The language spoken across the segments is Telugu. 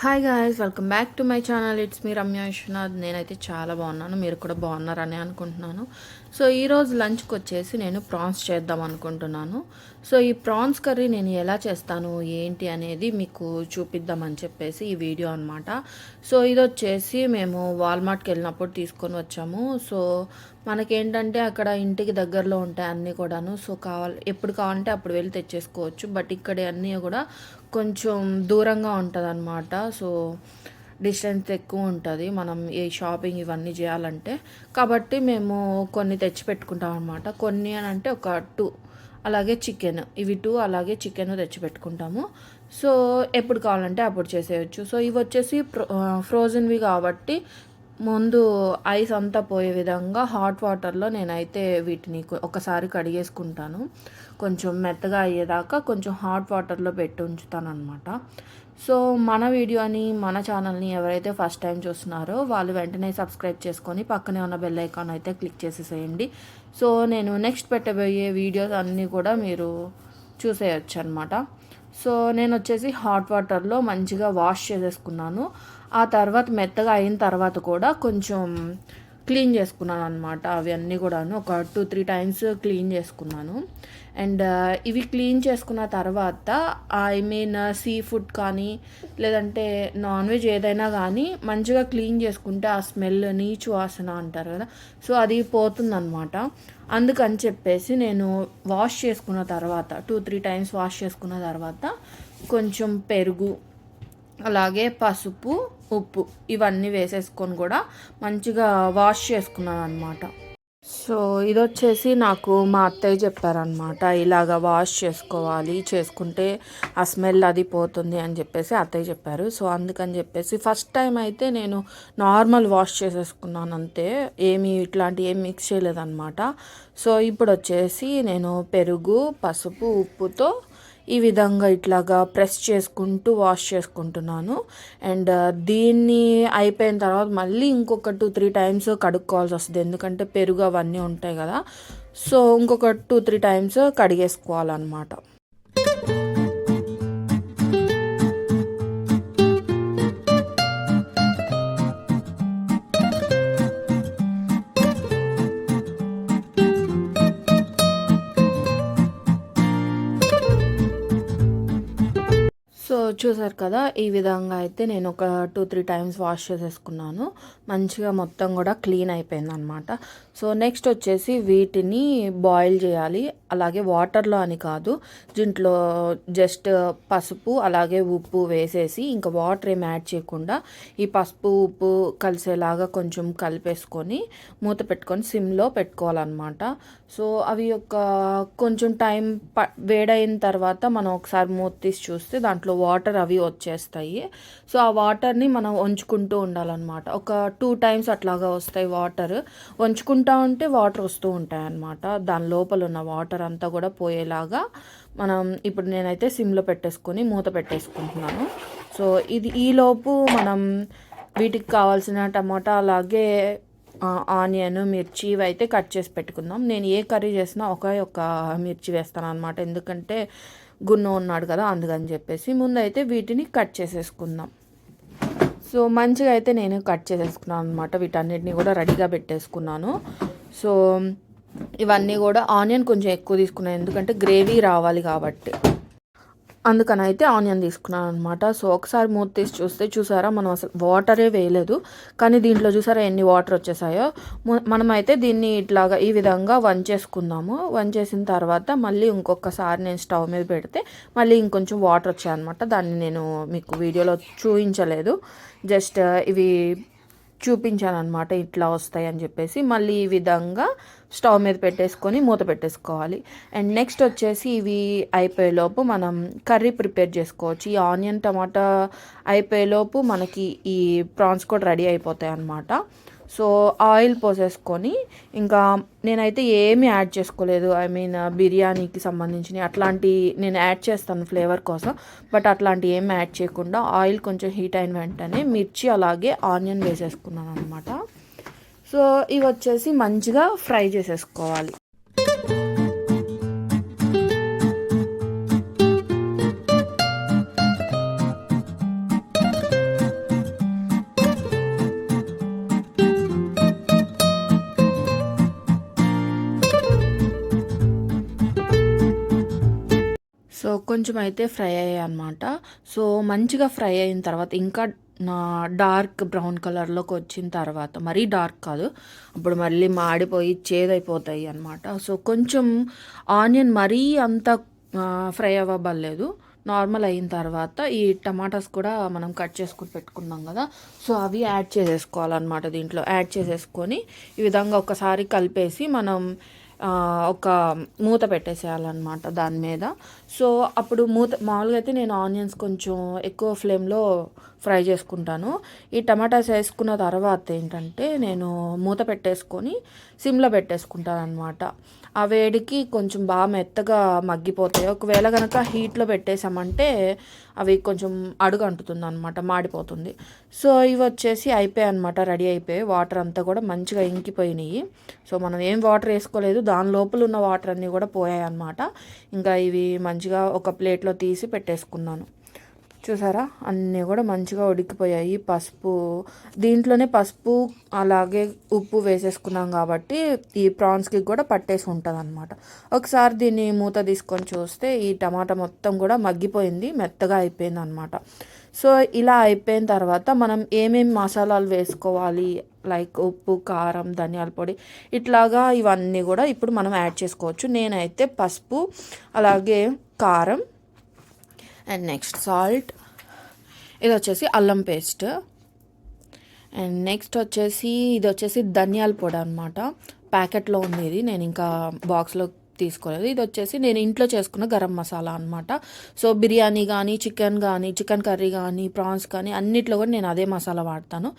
Hi guys welcome back to my channel it's me Ramya Vishwanath నేనైతే చాలా బాగున్నాను. మీరు కూడా బాగున్నారని అనుకుంటున్నాను. సో ఈరోజు లంచ్కి వచ్చేసి నేను ప్రాన్స్ చేద్దాం అనుకుంటున్నాను. సో ఈ ప్రాన్స్ కర్రీ నేను ఎలా చేస్తాను ఏంటి అనేది మీకు చూపిద్దామని చెప్పేసి ఈ వీడియో అనమాట సో ఇది వచ్చేసి మేము వాల్మార్ట్కి వెళ్ళినప్పుడు తీసుకొని వచ్చాము. సో మనకేంటంటే అక్కడ ఇంటికి దగ్గరలో ఉంటాయి అన్నీ కూడాను. సో కావాలి ఎప్పుడు కావాలంటే అప్పుడు వెళ్ళి తెచ్చేసుకోవచ్చు. బట్ ఇక్కడ అన్నీ కూడా కొంచెం దూరంగా ఉంటుంది సో డిస్టెన్స్ ఎక్కువ ఉంటుంది. మనం ఏ షాపింగ్ ఇవన్నీ చేయాలంటే. కాబట్టి మేము కొన్ని తెచ్చి పెట్టుకుంటాం అనమాట కొన్ని అని అంటే ఒక టూ అలాగే చికెన్. ఇవి టూ అలాగే చికెన్ తెచ్చిపెట్టుకుంటాము. సో ఎప్పుడు కావాలంటే అప్పుడు చేసేయచ్చు. సో ఇవి వచ్చేసి ఫ్రోజన్వి కాబట్టి ముందు ఐస్ అంతా పోయే విధంగా హాట్ వాటర్లో నేనైతే వీటిని ఒకసారి కడిగేసుకుంటాను. కొంచెం మెత్తగా అయ్యేదాకా కొంచెం హాట్ వాటర్లో పెట్టి ఉంచుతాను అనమాట సో మన వీడియోని మన ఛానల్ని ఎవరైతే ఫస్ట్ టైం చూస్తున్నారో వాళ్ళు వెంటనే సబ్స్క్రైబ్ చేసుకొని పక్కనే ఉన్న బెల్ ఐకాన్ అయితే క్లిక్ చేసేసేయండి. సో నేను నెక్స్ట్ పెట్టబోయే వీడియోస్ అన్నీ కూడా మీరు చూసేయచ్చు అనమాట సో నేను వచ్చేసి హాట్ వాటర్లో మంచిగా వాష్ చేసేసుకున్నాను. ఆ తర్వాత మెత్తగా అయిన తర్వాత కూడా కొంచెం క్లీన్ చేసుకున్నాను అనమాట అవి అన్నీ కూడాను ఒక టూ త్రీ టైమ్స్ క్లీన్ చేసుకున్నాను. అండ్ ఇవి క్లీన్ చేసుకున్న తర్వాత ఐ మీన్ సీ ఫుడ్ కానీ లేదంటే నాన్ వెజ్ ఏదైనా కానీ మంచిగా క్లీన్ చేసుకుంటే ఆ స్మెల్ నీచు వాసన అంటారు కదా. సో అది పోతుందన్నమాట. అందుకని చెప్పేసి నేను వాష్ చేసుకున్న తర్వాత టూ త్రీ టైమ్స్ వాష్ చేసుకున్న తర్వాత కొంచెం పెరుగు అలాగే పసుపు ఉప్పు ఇవన్నీ వేసేసుకొని కూడా మంచిగా వాష్ చేసుకున్నాను అనమాట సో ఇది వచ్చేసి నాకు మా అత్తయ్య చెప్పారనమాట ఇలాగ వాష్ చేసుకోవాలి చేసుకుంటే ఆ స్మెల్ అది పోతుంది అని చెప్పేసి అత్తయ్య చెప్పారు. సో అందుకని చెప్పేసి ఫస్ట్ టైం అయితే నేను నార్మల్ వాష్ చేసేసుకున్నాను అంతే ఏమి ఇట్లాంటి ఏం మిక్స్ చేయలేదన్నమాట. సో ఇప్పుడు వచ్చేసి నేను పెరుగు పసుపు ఉప్పుతో ఈ విధంగా ఇట్లాగా ప్రెస్ చేసుకుంటూ వాష్ చేసుకుంటున్నాను. అండ్ uh, దీన్ని అయిపోయిన తర్వాత మళ్ళీ ఇంకొక టూ త్రీ టైమ్స్ కడుక్కోవాల్సి వస్తుంది. ఎందుకంటే పెరుగు అవన్నీ ఉంటాయి కదా. సో ఇంకొక టూ త్రీ టైమ్స్ కడిగేసుకోవాలన్నమాట. చూసారు కదా ఈ విధంగా అయితే నేను ఒక టూ త్రీ టైమ్స్ వాష్ చేసేసుకున్నాను. మంచిగా మొత్తం కూడా క్లీన్ అయిపోయింది అనమాట సో నెక్స్ట్ వచ్చేసి వీటిని బాయిల్ చేయాలి. అలాగే వాటర్లో అని కాదు దీంట్లో జస్ట్ పసుపు అలాగే ఉప్పు వేసేసి ఇంకా వాటర్ ఏం యాడ్ చేయకుండా ఈ పసుపు ఉప్పు కలిసేలాగా కొంచెం కలిపేసుకొని మూత పెట్టుకొని సిమ్లో పెట్టుకోవాలన్నమాట. సో అవి ఒక కొంచెం టైం ప వేడైన తర్వాత మనం ఒకసారి మూత తీసి చూస్తే దాంట్లో వాటర్ అవి వచ్చేస్తాయి. సో ఆ వాటర్ని మనం వంచుకుంటూ ఉండాలన్నమాట. ఒక టూ టైమ్స్ అట్లాగా వస్తాయి వాటర్. వంచుకుంటా ఉంటే వాటర్ వస్తూ ఉంటాయి అన్నమాట దాని లోపల ఉన్న వాటర్ అంతా కూడా పోయేలాగా మనం ఇప్పుడు నేనైతే సిమ్లో పెట్టేసుకొని మూత పెట్టేసుకుంటున్నాను. సో ఇది ఈలోపు మనం వీటికి కావాల్సిన టమాటా అలాగే ఆనియన్ మిర్చి ఇవి అయితే కట్ చేసి పెట్టుకుందాం. నేను ఏ కర్రీ చేసినా ఒకే ఒక మిర్చి వేస్తాను అనమాట ఎందుకంటే గున్ను ఉన్నాడు కదా అందుకని చెప్పేసి ముందైతే వీటిని కట్ చేసేసుకుందాం. సో మంచిగా అయితే నేను కట్ చేసేసుకున్నాను అనమాట వీటన్నిటిని కూడా రెడీగా పెట్టేసుకున్నాను. సో ఇవన్నీ కూడా ఆనియన్ కొంచెం ఎక్కువ తీసుకున్నాను. ఎందుకంటే గ్రేవీ రావాలి కాబట్టి. అందుకని అయితే ఆనియన్ తీసుకున్నాను అనమాట సో ఒకసారి మూత తీసి చూస్తే చూసారా మనం అసలు వాటరే వేయలేదు. కానీ దీంట్లో చూసారా ఎన్ని వాటర్ వచ్చేసాయో? మనమైతే దీన్ని ఇట్లాగా ఈ విధంగా వంచేసుకుందాము. వంచేసిన తర్వాత మళ్ళీ ఇంకొకసారి నేను స్టవ్ మీద పెడితే మళ్ళీ ఇంకొంచెం వాటర్ వచ్చాయన్నమాట. దాన్ని నేను మీకు వీడియోలో చూపించలేదు జస్ట్ ఇవి చూపించాను అనమాట ఇట్లా వస్తాయి అని చెప్పేసి. మళ్ళీ ఈ విధంగా స్టవ్ మీద పెట్టేసుకొని మూత పెట్టేసుకోవాలి. అండ్ నెక్స్ట్ వచ్చేసి ఇవి అయిపోయేలోపు మనం కర్రీ ప్రిపేర్ చేసుకోవచ్చు. ఈ ఆనియన్ టమాటా అయిపోయేలోపు మనకి ఈ ప్రాన్స్ కూడా రెడీ అయిపోతాయి అన్నమాట సో ఆయిల్ పోసేసుకొని ఇంకా నేనైతే ఏమీ యాడ్ చేసుకోలేదు. ఐ మీన్ బిర్యానీకి సంబంధించిన అట్లాంటి నేను యాడ్ చేస్తాను ఫ్లేవర్ కోసం. బట్ అట్లాంటి ఏం యాడ్ చేయకుండా ఆయిల్ కొంచెం హీట్ అయిన వెంటనే మిర్చి అలాగే ఆనియన్ వేసేసుకున్నాను అనమాట సో ఇవి వచ్చేసి మంచిగా ఫ్రై చేసేసుకోవాలి. సో కొంచెం అయితే ఫ్రై అయ్యాయి అనమాట సో మంచిగా ఫ్రై అయిన తర్వాత ఇంకా నా డార్క్ బ్రౌన్ కలర్లోకి వచ్చిన తర్వాత మరీ డార్క్ కాదు అప్పుడు మళ్ళీ మాడిపోయి చేదైపోతాయి అనమాట సో కొంచెం ఆనియన్ మరీ అంత ఫ్రై అవ్వబడలేదు. నార్మల్ అయిన తర్వాత ఈ టమాటాస్ కూడా మనం కట్ చేసుకుని పెట్టుకున్నాం కదా సో అవి యాడ్ చేసేసుకోవాలన్నమాట దీంట్లో. యాడ్ చేసేసుకొని ఈ విధంగా ఒకసారి కలిపేసి మనం ఒక మూత పెట్టేసేయాలన్నమాట దాని మీద. సో అప్పుడు మూత మామూలుగా అయితే నేను ఆనియన్స్ కొంచెం ఎక్కువ ఫ్లేమ్లో ఫ్రై చేసుకుంటాను. ఈ టమాటాస్ వేసుకున్న తర్వాత ఏంటంటే నేను మూత పెట్టేసుకొని సిమ్లో పెట్టేసుకుంటాను అనమాట ఆ వేడికి కొంచెం బాగా మెత్తగా మగ్గిపోతాయి. ఒకవేళ కనుక హీట్లో పెట్టేసామంటే అవి కొంచెం అడుగు అంటుతుంది అనమాట మాడిపోతుంది. సో ఇవి వచ్చేసి అయిపోయాయి అనమాట రెడీ అయిపోయాయి. వాటర్ అంతా కూడా మంచిగా ఇంకిపోయినాయి. సో మనం ఏం వాటర్ వేసుకోలేదు దాని లోపల ఉన్న వాటర్ అన్నీ కూడా పోయాయి అనమాట ఇంకా ఇవి మంచి మంచిగా ఒక ప్లేట్లో తీసి పెట్టేసుకున్నాను. చూసారా? అన్నీ కూడా మంచిగా ఉడికిపోయాయి. పసుపు దీంట్లోనే పసుపు అలాగే ఉప్పు వేసేసుకున్నాం కాబట్టి ఈ ప్రాన్స్కి కూడా పట్టేసి ఉంటుంది అనమాట ఒకసారి దీన్ని మూత తీసుకొని చూస్తే ఈ టమాటా మొత్తం కూడా మగ్గిపోయింది మెత్తగా అయిపోయింది అనమాట సో ఇలా అయిపోయిన తర్వాత మనం ఏమేమి మసాలాలు వేసుకోవాలి? లైక్ ఉప్పు కారం ధనియాల పొడి ఇట్లాగా ఇవన్నీ కూడా ఇప్పుడు మనం యాడ్ చేసుకోవచ్చు. నేనైతే పసుపు అలాగే కారం అండ్ నెక్స్ట్ సాల్ట్. ఇది వచ్చేసి అల్లం పేస్ట్. అండ్ నెక్స్ట్ వచ్చేసి ఇది వచ్చేసి ధనియాల పొడి అనమాట ప్యాకెట్లో ఉంది ఇది నేను ఇంకా బాక్స్లో తీసుకోలేదు. ఇది వచ్చేసి నేను ఇంట్లో చేసుకున్న గరం మసాలా అనమాట సో బిర్యానీ కానీ చికెన్ కానీ చికెన్ కర్రీ కానీ ప్రాన్స్ కానీ అన్నిట్లో కూడా నేను అదే మసాలా వాడతాను.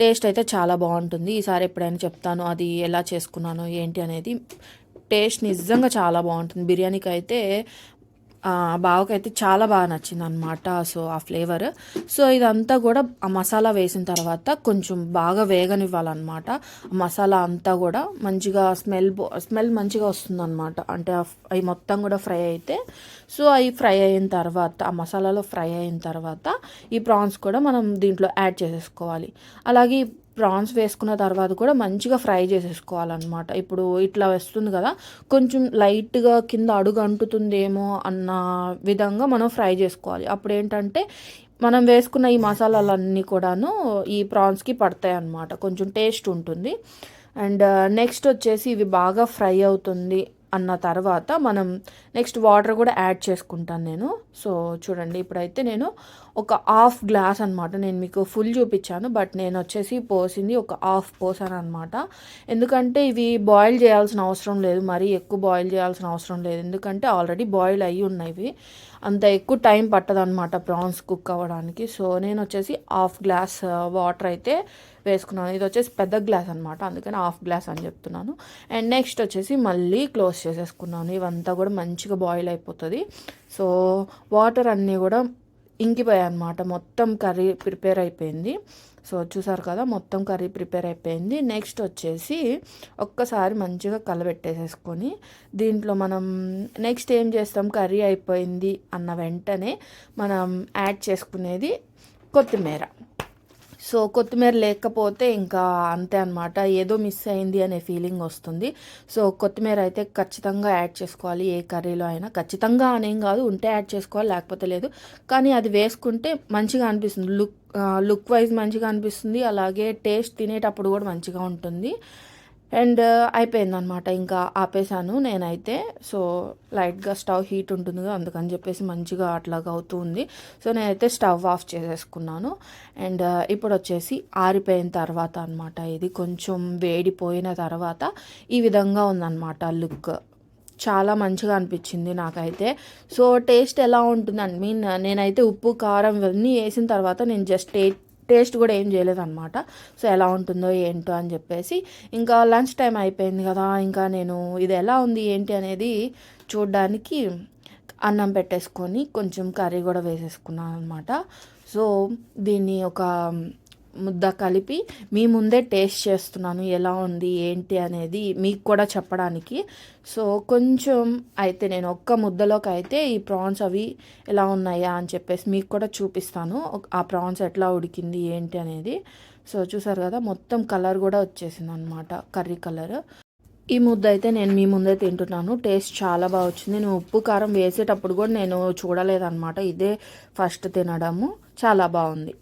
టేస్ట్ అయితే చాలా బాగుంటుంది. ఈసారి ఎప్పుడైనా చెప్తాను అది ఎలా చేసుకున్నాను ఏంటి అనేది. టేస్ట్ నిజంగా చాలా బాగుంటుంది. బిర్యానీకి అయితే బావకైతే చాలా బాగా నచ్చింది అనమాట సో ఆ ఫ్లేవర్. సో ఇదంతా కూడా ఆ మసాలా వేసిన తర్వాత కొంచెం బాగా వేగనివ్వాలన్నమాట. ఆ మసాలా అంతా కూడా మంచిగా స్మెల్ స్మెల్ మంచిగా వస్తుందన్నమాట. అంటే అవి మొత్తం కూడా ఫ్రై అయితే. సో అవి ఫ్రై అయిన తర్వాత ఆ మసాలాలో ఫ్రై అయిన తర్వాత ఈ ప్రాన్స్ కూడా మనం దీంట్లో యాడ్ చేసేసుకోవాలి. అలాగే ప్రాన్స్ వేసుకున్న తర్వాత కూడా మంచిగా ఫ్రై చేసేసుకోవాలన్నమాట. ఇప్పుడు ఇట్లా వస్తుంది కదా కొంచెం లైట్గా కింద అడుగు అంటుతుందేమో అన్న విధంగా మనం ఫ్రై చేసుకోవాలి. అప్పుడు ఏంటంటే మనం వేసుకున్న ఈ మసాలాలన్నీ కూడాను ఈ ప్రాన్స్కి పడతాయి అన్నమాట కొంచెం టేస్ట్ ఉంటుంది. అండ్ నెక్స్ట్ వచ్చేసి ఇవి బాగా ఫ్రై అవుతుంది అన్న తర్వాత మనం నెక్స్ట్ వాటర్ కూడా యాడ్ చేసుకుంటాను నేను. సో చూడండి ఇప్పుడైతే నేను ఒక హాఫ్ గ్లాస్ అనమాట నేను మీకు ఫుల్ చూపించాను బట్ నేను వచ్చేసి పోసింది ఒక హాఫ్ పోసాను అనమాట ఎందుకంటే ఇవి బాయిల్ చేయాల్సిన అవసరం లేదు మరీ ఎక్కువ బాయిల్ చేయాల్సిన అవసరం లేదు. ఎందుకంటే ఆల్రెడీ బాయిల్ అయ్యి ఉన్నాయి అంత ఎక్కువ టైం పట్టదనమాట ప్రాన్స్ కుక్ అవ్వడానికి. సో నేను వచ్చేసి హాఫ్ గ్లాస్ వాటర్ అయితే వేసుకున్నాను. ఇది వచ్చేసి పెద్ద గ్లాస్ అనమాట అందుకని హాఫ్ గ్లాస్ అని చెప్తున్నాను. అండ్ నెక్స్ట్ వచ్చేసి మళ్ళీ క్లోజ్ చేసేసుకున్నాను. ఇవంతా కూడా మంచిగా బాయిల్ అయిపోతుంది. సో వాటర్ అన్నీ కూడా ఇంకిపోయాయి అనమాట మొత్తం కర్రీ ప్రిపేర్ అయిపోయింది. సో చూసారు కదా మొత్తం కర్రీ ప్రిపేర్ అయిపోయింది. నెక్స్ట్ వచ్చేసి ఒక్కసారి మంచిగా కలబెట్టేసేసుకొని దీంట్లో మనం నెక్స్ట్ ఏం చేస్తాం? కర్రీ అయిపోయింది అన్న వెంటనే మనం యాడ్ చేసుకునేది కొత్తిమీర. సో కొత్తిమీర లేకపోతే ఇంకా అంతే అనమాట ఏదో మిస్ అయింది అనే ఫీలింగ్ వస్తుంది. సో కొత్తిమీర అయితే ఖచ్చితంగా యాడ్ చేసుకోవాలి. ఏ కర్రీలో అయినా ఖచ్చితంగా అనేం కాదు. ఉంటే యాడ్ చేసుకోవాలి లేకపోతే లేదు. కానీ అది వేసుకుంటే మంచిగా అనిపిస్తుంది. లుక్ లుక్ వైజ్ మంచిగా అనిపిస్తుంది. అలాగే టేస్ట్ తినేటప్పుడు కూడా మంచిగా ఉంటుంది. అండ్ uh, అయిపోయిందనమాట ఇంకా ఆపేసాను నేనైతే. సో లైట్గా స్టవ్ హీట్ ఉంటుంది అందుకని చెప్పేసి మంచిగా అట్లాగా అవుతూ ఉంది. సో నేనైతే స్టవ్ ఆఫ్ చేసేసుకున్నాను. అండ్ uh, ఇప్పుడు వచ్చేసి ఆరిపోయిన తర్వాత అనమాట ఇది కొంచెం వేడిపోయిన తర్వాత ఈ విధంగా ఉందన్నమాట లుక్. చాలా మంచిగా అనిపించింది నాకైతే. సో టేస్ట్ ఎలా ఉంటుంది ఐ మీన్ నేనైతే ఉప్పు కారం ఇవన్నీ వేసిన తర్వాత నేను జస్ట్ టేస్ట్ కూడా ఏం చేయలేదన్నమాట. సో ఎలా ఉంటుందో ఏంటో అని చెప్పేసి ఇంకా లంచ్ టైం అయిపోయింది కదా ఇంకా నేను ఇది ఎలా ఉంది ఏంటి అనేది చూడడానికి అన్నం పెట్టేసుకొని కొంచెం కర్రీ కూడా వేసేసుకున్నాను అనమాట సో దీన్ని ఒక ముద్ద కలిపి మీ ముందే టేస్ట్ చేస్తున్నాను ఎలా ఉంది ఏంటి అనేది మీకు కూడా చెప్పడానికి. సో కొంచెం అయితే నేను ఒక్క ముద్దలోకి అయితే ఈ ప్రాన్స్ అవి ఎలా ఉన్నాయా అని చెప్పేసి మీకు కూడా చూపిస్తాను. ఆ ప్రాన్స్ ఎట్లా ఉడికింది ఏంటి అనేది. సో చూసారు కదా మొత్తం కలర్ కూడా వచ్చేసింది అనమాట కర్రీ కలర్. ఈ ముద్ద అయితే నేను మీ ముందే తింటున్నాను టేస్ట్ చాలా బాగా వచ్చింది. నేను ఉప్పు కారం వేసేటప్పుడు కూడా నేను చూడలేదన్నమాట ఇదే ఫస్ట్ తినడము. చాలా బాగుంది.